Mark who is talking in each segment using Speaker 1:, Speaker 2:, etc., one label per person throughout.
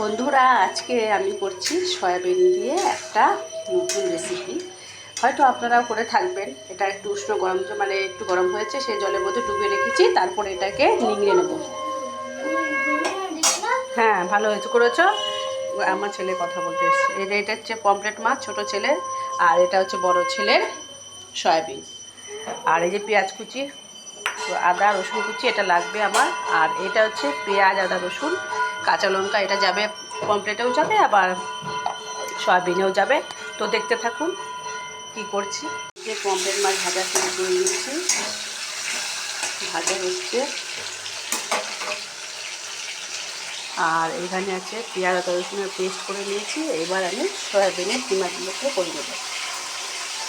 Speaker 1: বন্ধুরা, আজকে আমি করছি সয়াবিন দিয়ে একটা নতুন রেসিপি হয়তো আপনারাও করে থাকবেন। এটা একটু উষ্ণ গরম মানে একটু গরম হয়েছে, সেই জলের মধ্যে ডুবিয়ে রেখেছি, তারপরে এটাকে নিংড়ে নেব। হ্যাঁ ভালো হয়েছে। করেছ? আমার ছেলে কথা বলতে এসছে। যে, এটা হচ্ছে পমপ্লেট মাছ, ছোট ছেলের আর এটা হচ্ছে বড় ছেলের সয়াবিন। আর এই যে, পেঁয়াজ কুচি, আদা রসুন কুচি, এটা লাগবে আমার। আর এটা হচ্ছে পেঁয়াজ, আদা, রসুন কাঁচা লঙ্কা, এটা যাবে পমপ্লেটেও যাবে, আবার সয়াবিনেও যাবে। তো দেখতে থাকুন কি করছি। যে পমপ্লেট মাছ ভাজা শুরু করে দিয়েছি ভাজা হচ্ছে। আর এখানে আছে পেঁয়াজ, আদা রসুনের পেস্ট করে নিয়েছি। এবার আমি সয়াবিনের কিমাগুলোকে করে দেবো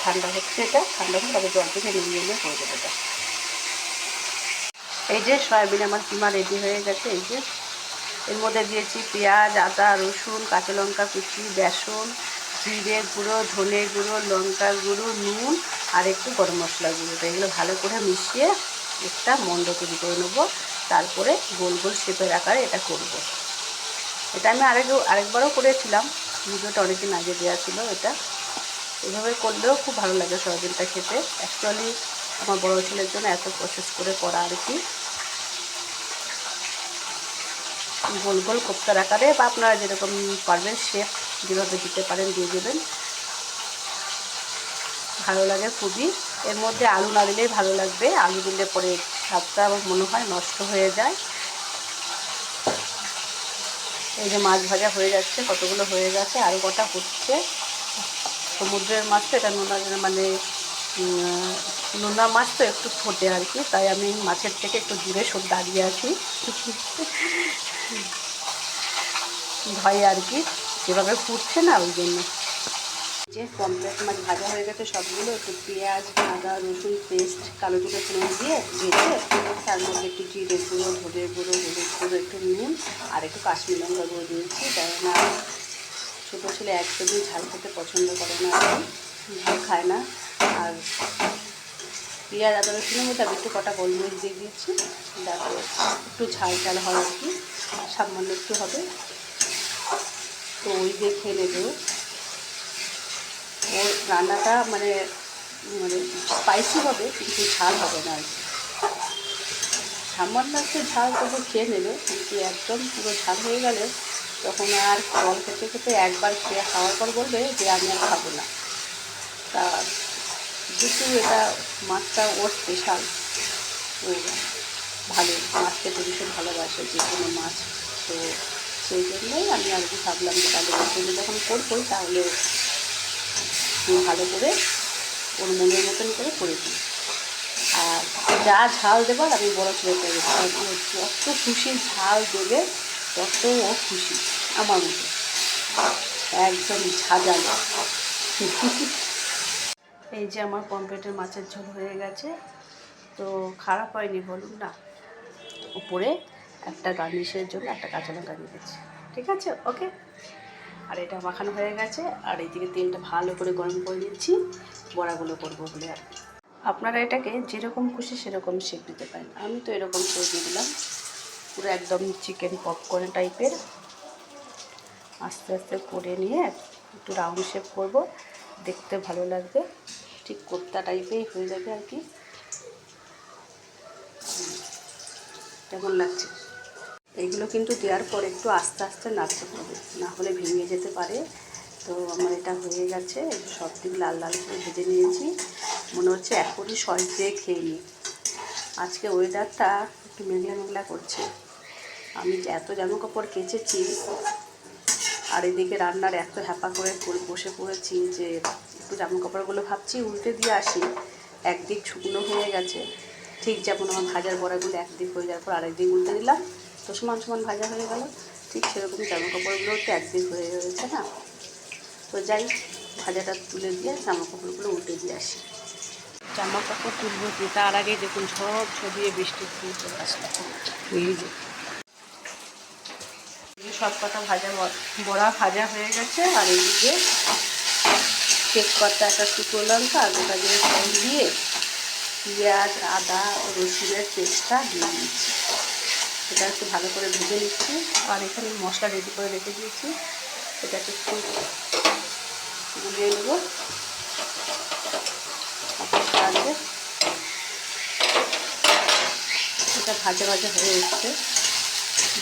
Speaker 1: ঠান্ডা হচ্ছে এটা, ঠান্ডা হলে তবে জল থেকে নিয়ে নিয়ে করে দেবো এই যে সয়াবিন আমার কিমা রেডি হয়ে গেছে, এই যে এর মধ্যে দিয়েছি পেঁয়াজ, আদা, রসুন, কাঁচা লঙ্কা, কুচি, বেসন, জিরে গুঁড়ো, ধনে গুঁড়ো লঙ্কা গুঁড়ো, নুন আর একটু গরম মশলা গুঁড়ো। তো এগুলো ভালো করে মিশিয়ে একটা মন্ড তৈরি করে নেব। তারপরে গোল গোল শেপের আকারে এটা করব। এটা আমি আরেক, আরেকবারও করেছিলাম। ভিডিওটা অনেকদিন আগে দেওয়া ছিল এটা। এভাবে করলেও খুব ভালো লাগে সয়াবিনটা খেতে। অ্যাকচুয়ালি আমার বড়ো ছেলের জন্য এত প্রসেস করে করা আর কি। গোল গোল কোপ্তার আকারে বা আপনারা যেরকম পারবেন শেপ যেভাবে দিতে পারেন, দিয়ে দেবেন। ভালো লাগে খুবই। এর মধ্যে আলু না দিলেই ভালো লাগবে। আলু দিলে পরে স্বাদটা আমার মনে হয় নষ্ট হয়ে যায়। এই যে মাছ ভাজা হয়ে যাচ্ছে, কতগুলো হয়ে গেছে আরও কটা হচ্ছে। সমুদ্রের মাছ তো, এটা নোনা মানে নোনা মাছ তো একটু ফোটে আর কি। তাই আমি মাছের থেকে একটু দূরে সব দাঁড়িয়ে আছি। ভয়ে আর কি, যেভাবে ফুটছে না, ওই জন্য। যে কমপ্লেট মাছ ভাজা হয়ে গেছে সবগুলো, একটু পেঁয়াজ, আদা, রসুন পেস্ট কালো জিরে ফোড়ন দিয়ে ভেজে তার মধ্যে একটু জিরে গুঁড়ো ধরে গুঁড়ো, হলুদ গুঁড়ো, একটু নুন আর একটু কাশ্মীর লঙ্কা গুঁড়ো দিয়েছি। কেননা ছোটো ছেলে একদমই ঝাল খেতে পছন্দ করে না। ঝাল খায় না। আর পেঁয়াজ, আদা, রসুনের মধ্যে আমি একটু কটা গোলমরিচ দিয়ে দিয়েছি। যাতে একটু ঝাল ঝাল হয় আর কি। সামান্য একটু হবে। তো ওই দিয়ে খেয়ে নেবে। ওর রান্নাটা মানে মানে স্পাইসি হবে, কিন্তু ঝাল হবে না সামান্য একটু ঝাল তখন খেয়ে নেবে, কিন্তু একদম পুরো ঝাল হয়ে গেলে তখন আর জল খেতে খেতে একবার খেয়ে খাওয়ার পর বলবে যে আমি আর খাব না। তা যেহেতু এটা মাছটা ওর স্পেশাল ভালো মাছ খেতে ভীষণ ভালোবাসে যে কোনো মাছ। তো সেই জন্যই আমি আর কি ভাবলাম যে তাহলে ওর জন্য যখন করবোই তাহলে ভালো করে ওর মনের মতন করে করে দিই। আর যা ঝাল দেবার আমি বড় ছেলেকে দেবো আর যত খুশি ঝাল দেবে, তত ও খুশি, আমার মতো। একদম ঝাঁঝাল। এই যে আমার পম্পেটের মাছের ঝোল হয়ে গেছে। তো খারাপ হয়নি, বলুন না। একটা গার্নিশের জন্য একটা কাঁচা লঙ্কা দিয়ে দিচ্ছি। ঠিক আছে? ওকে আর এটা মাখানো হয়ে গেছে। আর এইদিকে তেলটা ভালো করে গরম করে নিচ্ছি। বড়াগুলো করব বলে আর। আপনারা এটাকে যেরকম খুশি সেরকম শেপ দিতে পারেন। আমি তো এরকম শেপ দিয়ে দিলাম। পুরো একদম চিকেন পপকর্ন টাইপের আস্তে আস্তে করে নিয়ে একটু রাউন্ড শেপ করব। দেখতে ভালো লাগবে। ঠিক কোপ্তা টাইপেই হয়ে যাবে আর কি। কেমন লাগছে? এইগুলো কিন্তু দেওয়ার পর একটু আস্তে আস্তে নাড়তে হবে, না হলে ভেঙে যেতে পারে। তো আমার এটা হয়ে গেছে সব দিক লাল লাল করে ভেজে নিয়েছি। মনে হচ্ছে এখনই সস দিয়ে খেয়ে নিই। আজকে ওয়েদারটা একটু মেঘলা মেঘলা করছে। আমি এত জামা কাপড় কেচেছি, আর এদিকে রান্নার এত হ্যাপা করে বসে পড়েছি যে একটু জামা কাপড়গুলো ভাবছি উল্টে দিয়ে আসি। একদিক শুকনো হয়ে গেছে। ঠিক যেমন আমার ভাজার বড়াগুলো একদিক হয়ে যাওয়ার পর আরেকদিক উল্টে দিলাম। তো সমান সমান ভাজা হয়ে গেল। ঠিক সেরকম জামা কাপড়গুলো তো একদিক হয়ে রয়েছে না? তো যাই ভাজাটা তুলে দিয়ে জামা কাপড়গুলো উল্টে দিয়ে আসি। জামা কাপড় তুলবো দিয়ে তার আগে দেখুন, সব ছড়িয়ে বৃষ্টির ফুল চলে সব কটা ভাজা বড়া ভাজা হয়ে গেছে, আর এইদিকে তেজপাতা একটা শুকনো লঙ্কা গোটা জিরে ফোড়ন দিয়ে পেঁয়াজ, আদা ও রসুনের পেস্টটা দিয়ে দিচ্ছি। সেটা একটু ভালো করে ভেজে নিচ্ছি। আর এখানে মশলা রেডি করে রেখে দিয়েছি। এটাকে একটু গুলিয়ে নেব। এটা ভাজা ভাজা হয়ে এসছে।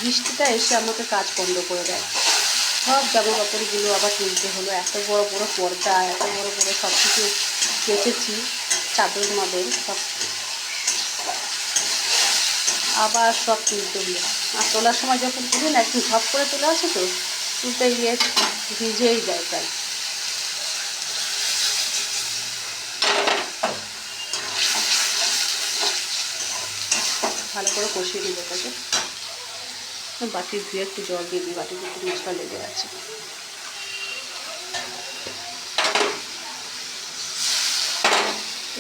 Speaker 1: বৃষ্টিটা এসে আমাকে কাজ বন্ধ করে দেয়। সব জামা কাপড়গুলো আবার তুলতে হলো। এত বড় বড় পর্দা, এত বড় বড় সব কিছু কেচেছি। চাদর, মাদর সব। আবার সব তুলতে হলো আর তোলার সময় যখন তুলি না, একটু ঝপ করে তোলা আছে তো, তুলতে গিয়ে ভিজেই যায় প্রায়। ভালো করে কষিয়ে নিব এটাকে বাটি ধুয়ে একটু জল দিয়ে দিই, বাটিতে একটু মশলা লেগে আছে।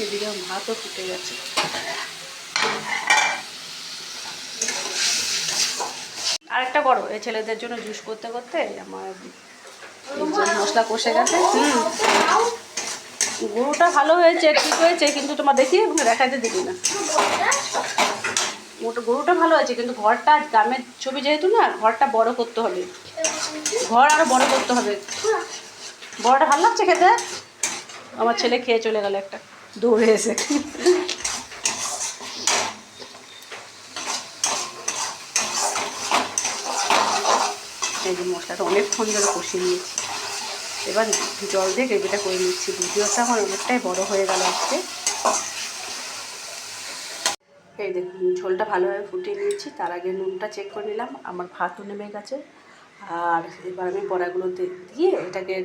Speaker 1: এদিকে ভাতও ফুটে গেছে। আরেকটা বড় এই ছেলেদের জন্য জুস করতে করতে আমার মশলা কষে গেছে। গরুটা ভালো হয়েছে, ঠিক হয়েছে, কিন্তু তোমার দেখি দেখাতে দিবি না। গরুটা ভালো আছে কিন্তু ঘরটা, গ্রামের ছবি যেহেতু না, ঘরটা বড় করতে হবে। ঘর আরও বড় করতে হবে। বড়টা ভালো লাগছে খেতে? আমার ছেলে খেয়ে চলে গেল একটা। দৌড়ে এসে। এই যে মশলাটা অনেকক্ষণ ধরে কষিয়ে নিয়েছি। এবার জল দিয়ে গ্রেভিটা করে নিচ্ছি। ভিডিওটা আমার অনেকটাই বড় হয়ে গেল আজকে। এই দেখুন, ঝোলটা ভালোভাবে ফুটিয়ে নিয়েছি। তার আগে নুনটা চেক করে নিলাম। আমার ভাতও নেমে গেছে। আর এবার আমি বড়াগুলো দিয়ে এটাকে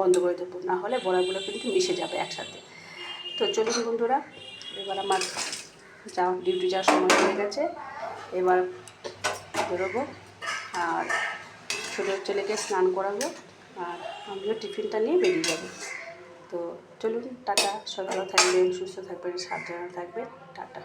Speaker 1: বন্ধ করে দেবো। না হলে বড়াগুলো কিন্তু মিশে যাবে একসাথে। তো চলুন বন্ধুরা, এবার আমার যা ডিউটি যাওয়ার সময় হয়ে গেছে, এবার বেরোবো আর ছোটো ছেলেকে স্নান করাবো আর আমিও টিফিনটা নিয়ে বেরিয়ে যাব। তো চলুন, টাটা সকালে থাকবেন, সুস্থ থাকবেন, সাবধানে থাকবেন, টাটা।